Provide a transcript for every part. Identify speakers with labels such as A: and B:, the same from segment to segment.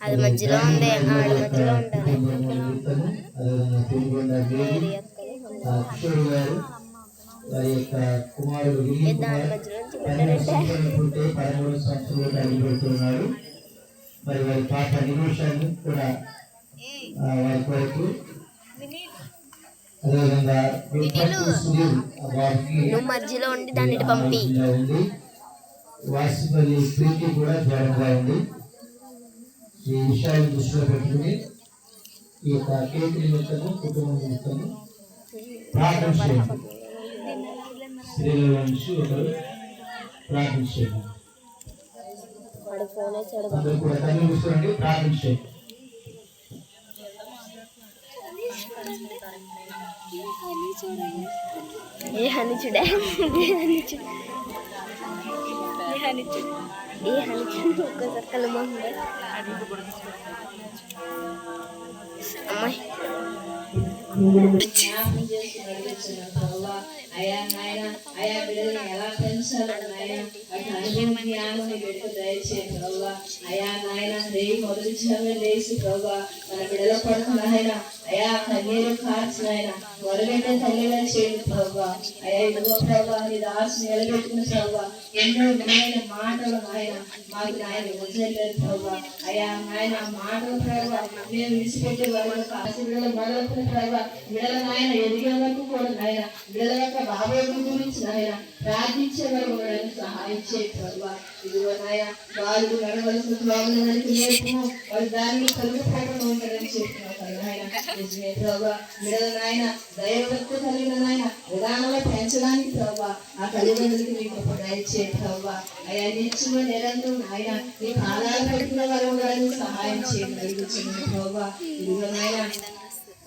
A: అది
B: మధ్యలో ఉంది ఆడ మధ్యలో ఉండాలి
C: వారి యొక్క కుమారుడు పన్నెండు పదమూడు సంవత్సరాలు మరి వారి పాప నిమిషాన్ని కూడా వారి కొరకు
B: నువ్వు మధ్యలో ఉండి దాన్ని పంపి.
C: వాసిపల్లి ప్రీతి కూడా ఉంది ఈ విషయాలను దృష్టిలో పెట్టుకుని ఈ యొక్క కేక్ నిమిత్తము కుటుంబం నిమిత్తము ప్రార్థన చేయండి. స్త్రీల నుంచి ఒకరు ప్రార్థన చేయండి. అందరూ కూడా మూసుకోండి ప్రార్థన చేయండి.
B: ఏ హని చూడే ఏ హని చూడు ఏ హని చూడు ఏ హని చూడు ఒక్కసారి కళ్ళు మొహంగా అమ్మాయి
D: జ్ఞాపకం చేసి నడిపించిన ప్రభావ అయా నాయన అయా బిడ్డలను ఎలా పెంచాలో నాయన వాటి అనుభవం జ్ఞానం బిడ్డకు దయచేయండి ప్రభావ అయా నాయన రేయి మొదటి జామే లేచి ప్రభావ మన బిడ్డల పడుకు నాయన అయా కన్నీరు కార్చి నాయన మొదలెట్టే తల్లిగా చేయండి ప్రభావ అయా ఇదిగో ప్రభావ నీ దాసి నిలబెట్టుకున్న ప్రభావ ఎన్నో విలువైన మాటలు నాయన మాకు నాయన వదిలేదు ప్రభావ అయా నాయన మాటలు ప్రభావ మేము విడిచిపెట్టే వరకు కాసి బిడ్డలు మొదలుకున్న ప్రభావ బిడ్డల నాయన ఎదిగే వరకు కూడా నాయన బిడ్డల యొక్క బాబోగుల గురించి నాయన ప్రార్థించే వారు ఉండడానికి సహాయం చేయ ఇదిగో వాళ్ళు నడవలసిన త్రోవలు నేర్పు. వారి దానిలో కలుగుపోకుండా ఉంటారని చెప్తున్నావు నాయన. నిజమే నాయన దైవభక్తి కలిగిన నాయన విధానంలో పెంచడానికి ప్రభావ ఆ కలిగినందుకు మీ గొప్ప దయచే ప్రభావ నిరంతరం నాయన నీ పాదాలు వారు ఉండడానికి సహాయం చేయాలి ప్రభావ ఇదిగో నాయన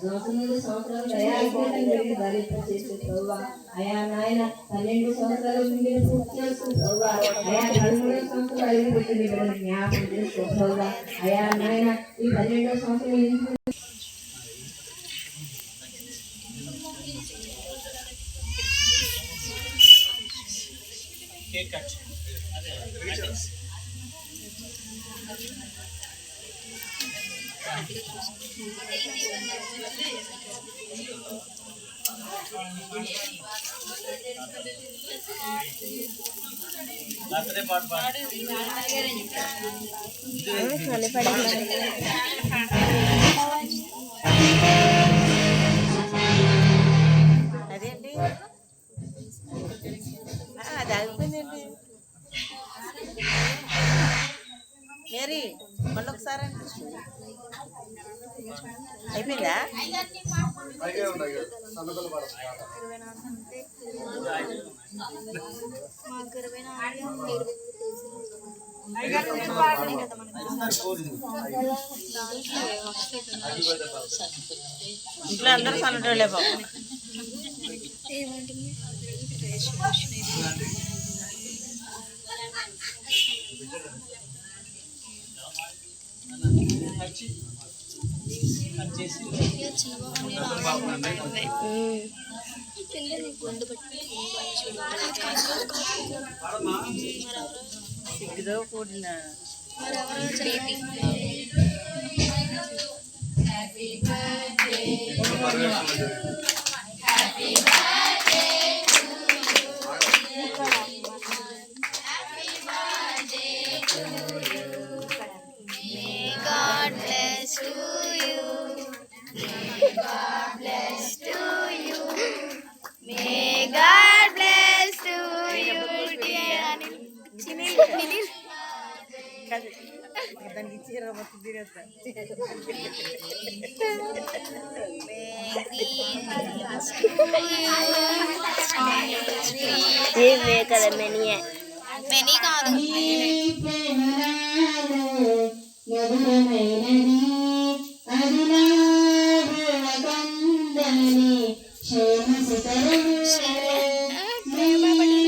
D: సంవత్సరం నుండి సంవత్సరాలు దయాగ్రహం కలిగి ధరింపచేసే ప్రభావ అయా నాయన పన్నెండు సంవత్సరాల నుండి పూర్తి చేస్తుంది ప్రభావ అయా పదమూడో సంవత్సరాలు అడిగి పెట్టింది బిడ్డలు జ్ఞాపకం చేసుకో ప్రభావ అయా నాయన ఈ పన్నెండో సంవత్సరం ఎందుకు
B: హని పడింది
A: అదేంటి? ఆ, అది ఆగిపోయిందండి మేరీ మళ్ళీ ఒకసారి అయిపోయిందా? ఇంట్లో అందరూ సన్నటోళ్ళే బాబు ఏమంటుంది సిగ్గుతో కూడిన
B: God
A: దానికి చీర మొత్తం తినేస్తా
B: ఏమే కదా. మెనియే మెనీ కాదు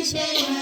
D: క్షేమ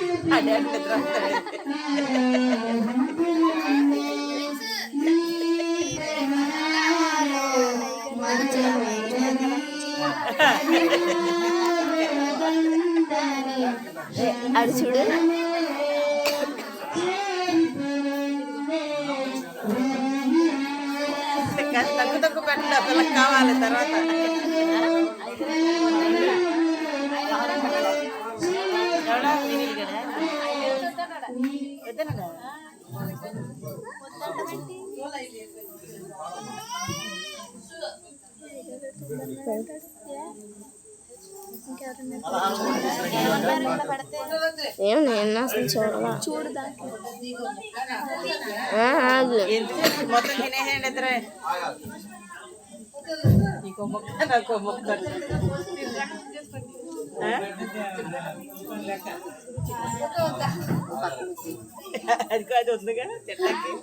B: అడు చూడు.
A: పెట్టండి ఆ పిల్లకి కావాలి తర్వాత.
B: ఏం నేను అసలు చూడలా చూడదా ఆగు
A: ఎంత మొత్తం తినేసేయండి ఇద్దరే నీకో మొక్క నాకో మొక్క ఆ? అది కాదు ఉందిగా తిట్టకి